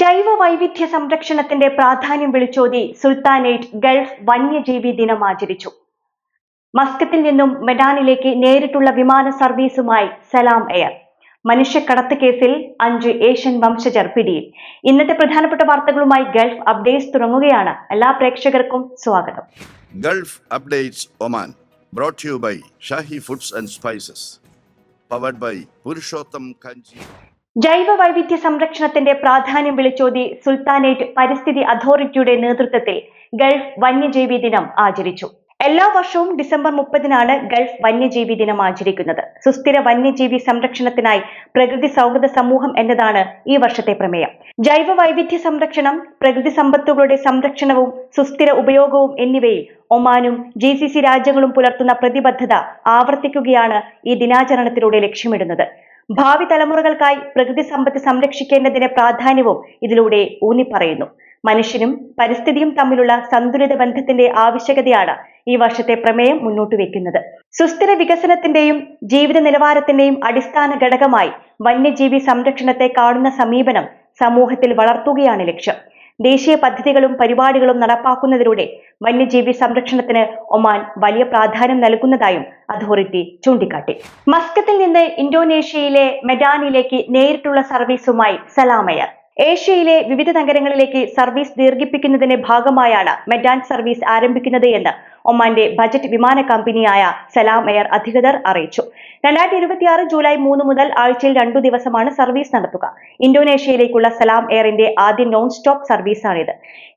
ജൈവ വൈവിധ്യ സംരക്ഷണത്തിന്റെ പ്രാധാന്യം വിളിച്ചോതി സുൽത്താനേറ്റ് ഗൾഫ് വന്യജീവി ദിനം ആചരിച്ചു. മസ്കത്തിൽ നിന്നും മെഡാനിലേക്ക് നേരിട്ടുള്ള വിമാന സർവീസുമായി സലാം എയർ. മനുഷ്യക്കടത്ത് കേസിൽ അഞ്ച് ഏഷ്യൻ വംശജർ പിടിയിൽ. ഇന്നത്തെ പ്രധാനപ്പെട്ട വാർത്തകളുമായി ഗൾഫ് അപ്ഡേറ്റ്സ് തുടങ്ങുകയാണ്. എല്ലാ പ്രേക്ഷകർക്കും സ്വാഗതം. Gulf updates Oman brought you by Shahi foods and spices powered by Purushottam Kanji. ജൈവ വൈവിധ്യ സംരക്ഷണത്തിന്റെ പ്രാധാന്യം വിളിച്ചോതി സുൽത്താനേറ്റ് പരിസ്ഥിതി അതോറിറ്റിയുടെ നേതൃത്വത്തിൽ ഗൾഫ് വന്യജീവി ദിനം ആചരിച്ചു. എല്ലാ വർഷവും ഡിസംബർ മുപ്പതിനാണ് ഗൾഫ് വന്യജീവി ദിനം ആചരിക്കുന്നത്. സുസ്ഥിര വന്യജീവി സംരക്ഷണത്തിനായി പ്രകൃതി സൗഹൃദ സമൂഹം എന്നതാണ് ഈ വർഷത്തെ പ്രമേയം. ജൈവ വൈവിധ്യ സംരക്ഷണം പ്രകൃതി സമ്പത്തുകളുടെ സംരക്ഷണവും സുസ്ഥിര ഉപയോഗവും എന്നിവയിൽ ഒമാനും ജി സി സി രാജ്യങ്ങളും പുലർത്തുന്ന പ്രതിബദ്ധത ആവർത്തിക്കുകയാണ് ഈ ദിനാചരണത്തിലൂടെ ലക്ഷ്യമിടുന്നത്. ഭാവി തലമുറകൾക്കായി പ്രകൃതി സമ്പത്ത് സംരക്ഷിക്കേണ്ടതിന്റെ പ്രാധാന്യവും ഇതിലൂടെ ഊന്നിപ്പറയുന്നു. മനുഷ്യനും പരിസ്ഥിതിയും തമ്മിലുള്ള സന്തുലിത ബന്ധത്തിന്റെ ആവശ്യകതയാണ് ഈ വർഷത്തെ പ്രമേയം മുന്നോട്ട് വെക്കുന്നത്. സുസ്ഥിര വികസനത്തിന്റെയും ജീവിത നിലവാരത്തിന്റെയും അടിസ്ഥാന ഘടകമായി വന്യജീവി സംരക്ഷണത്തെ കാണുന്ന സമീപനം സമൂഹത്തിൽ വളർത്തുകയാണ് ലക്ഷ്യം. ദേശീയ പദ്ധതികളും പരിപാടികളും നടപ്പാക്കുന്നതിലൂടെ വന്യജീവി സംരക്ഷണത്തിന് ഒമാൻ വലിയ പ്രാധാന്യം നൽകുന്നതായും അതോറിറ്റി ചൂണ്ടിക്കാട്ടി. മസ്കത്തിൽ നിന്ന് ഇന്തോനേഷ്യയിലെ മെഡാനിലേക്ക് നേരിട്ടുള്ള സർവീസുമായി സലാമയർ ഏഷ്യയിലെ വിവിധ നഗരങ്ങളിലേക്ക് സർവീസ് ദീർഘിപ്പിക്കുന്നതിന്റെ ഭാഗമായാണ് മെഡാൻ സർവീസ് ആരംഭിക്കുന്നത് എന്ന് ഒമാന്റെ ബജറ്റ് വിമാന കമ്പനിയായ സലാം എയർ അധികൃതർ അറിയിച്ചു. രണ്ടായിരത്തി ഇരുപത്തിയാറ് ജൂലൈ മൂന്ന് മുതൽ ആഴ്ചയിൽ രണ്ടു ദിവസമാണ് സർവീസ് നടത്തുക. ഇന്തോനേഷ്യയിലേക്കുള്ള സലാം എയറിന്റെ ആദ്യ നോൺ സ്റ്റോപ്പ് സർവീസാണിത്.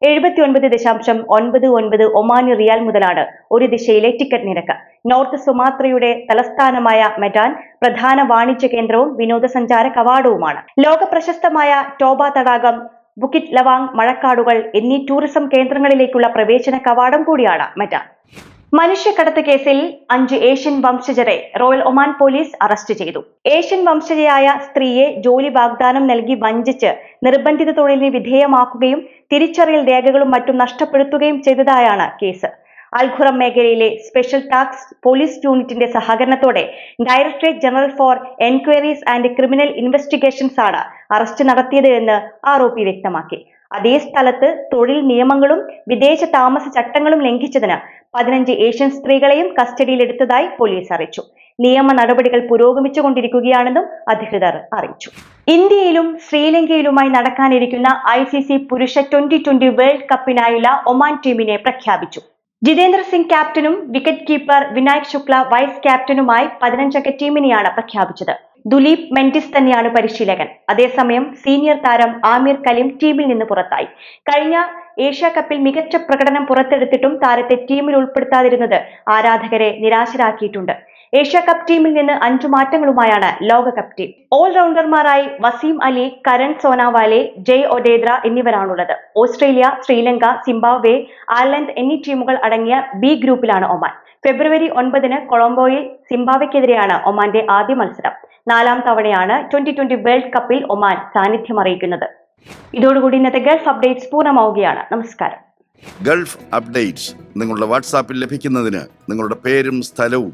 എഴുപത്തി ഒൻപത് ദശാംശം ഒൻപത് ഒൻപത് ഒമാനി റിയാൽ മുതലാണ് ഒരു ദിശയിലെ ടിക്കറ്റ് നിരക്ക്. നോർത്ത് സുമാത്രയുടെ തലസ്ഥാനമായ മെഡാൻ പ്രധാന വാണിജ്യ കേന്ദ്രവും വിനോദസഞ്ചാര കവാടവുമാണ്. ലോക പ്രശസ്തമായ ടോബ തടാകം ബുക്കിറ്റ് ലവാങ് മഴക്കാടുകൾ എന്നീ ടൂറിസം കേന്ദ്രങ്ങളിലേക്കുള്ള പ്രവേശന കവാടം കൂടിയാണ് മെറ്റ. മനുഷ്യക്കടത്ത് കേസിൽ അഞ്ച് ഏഷ്യൻ വംശജരെ റോയൽ ഒമാൻ പോലീസ് അറസ്റ്റ് ചെയ്തു. ഏഷ്യൻ വംശജയായ സ്ത്രീയെ ജോലി വാഗ്ദാനം നൽകി വഞ്ചിച്ച് നിർബന്ധിത തൊഴിലിന് വിധേയമാക്കുകയും തിരിച്ചറിയൽ രേഖകളും മറ്റും നഷ്ടപ്പെടുത്തുകയും ചെയ്തതായാണ് കേസ്. അൽഖുറം മേഖലയിലെ സ്പെഷ്യൽ ടാസ്ക് പോലീസ് യൂണിറ്റിന്റെ സഹകരണത്തോടെ directorate general for enquiries and criminal investigations ആണ് അറസ്റ്റ് നടത്തിയത് എന്ന് ആരോപി വ്യക്തമാക്കി. അതേ സ്ഥലത്ത് തൊഴിൽ നിയമങ്ങളും വിദേശ താമസ ചട്ടങ്ങളും ലംഘിച്ചതിന് പതിനഞ്ച് ഏഷ്യൻ സ്ത്രീകളെയും കസ്റ്റഡിയിലെടുത്തതായി പോലീസ് അറിയിച്ചു. നിയമ നടപടികൾ പുരോഗമിച്ചുകൊണ്ടിരിക്കുകയാണെന്നും അധികൃതർ അറിയിച്ചു. ഇന്ത്യയിലും ശ്രീലങ്കയിലുമായി നടക്കാനിരിക്കുന്ന ഐ സി സി പുരുഷ ട്വന്റി ട്വന്റി വേൾഡ് കപ്പിനായുള്ള ഒമാൻ ടീമിനെ പ്രഖ്യാപിച്ചു. ജിതേന്ദ്ര സിംഗ് ക്യാപ്റ്റനും wicket keeper Vinayak Shukla vice ക്യാപ്റ്റനുമായി പതിനഞ്ചംഗ ടീമിനെയാണ് പ്രഖ്യാപിച്ചത്. ദുലീപ് മെന്റിസ് തന്നെയാണ് പരിശീലകൻ. അതേസമയം സീനിയർ താരം ആമിർ കലീം ടീമിൽ നിന്ന് പുറത്തായി. കഴിഞ്ഞ ഏഷ്യ കപ്പിൽ മികച്ച പ്രകടനം പുറത്തെടുത്തിട്ടും താരത്തെ ടീമിൽ ഉൾപ്പെടുത്താതിരുന്നത് ആരാധകരെ നിരാശരാക്കിയിട്ടുണ്ട്. ഏഷ്യ കപ്പ് ടീമിൽ നിന്ന് അഞ്ചു മാറ്റങ്ങളുമായാണ് ലോകകപ്പ് ടീം. ഓൾറൗണ്ടർമാരായി വസീം അലി കരൺ സോനാവാലെ ജയ് ഒഡേദ്ര എന്നിവരാണുള്ളത്. ഓസ്ട്രേലിയ ശ്രീലങ്ക സിംബാബ്വെ അയർലൻഡ് എന്നീ ടീമുകൾ അടങ്ങിയ ബി ഗ്രൂപ്പിലാണ് ഒമാൻ. ഫെബ്രുവരി ഒൻപതിന് കൊളംബോയിൽ സിംബാബ്വെക്കെതിരെയാണ് ഒമാന്റെ ആദ്യ മത്സരം. നാലാം തവണയാണ് ട്വന്റി ട്വന്റി വേൾഡ് കപ്പിൽ ഒമാൻ സാന്നിധ്യം അറിയിക്കുന്നത്. ഇതോടുകൂടി ഇന്നത്തെ ഗൾഫ് അപ്ഡേറ്റ്സ് പൂർണമാവുകയാണ്. നമസ്കാരം. ഗൾഫ് അപ്ഡേറ്റ്സ് നിങ്ങളുടെ വാട്സാപ്പിൽ ലഭിക്കുന്നതിന് നിങ്ങളുടെ പേരും സ്ഥലവും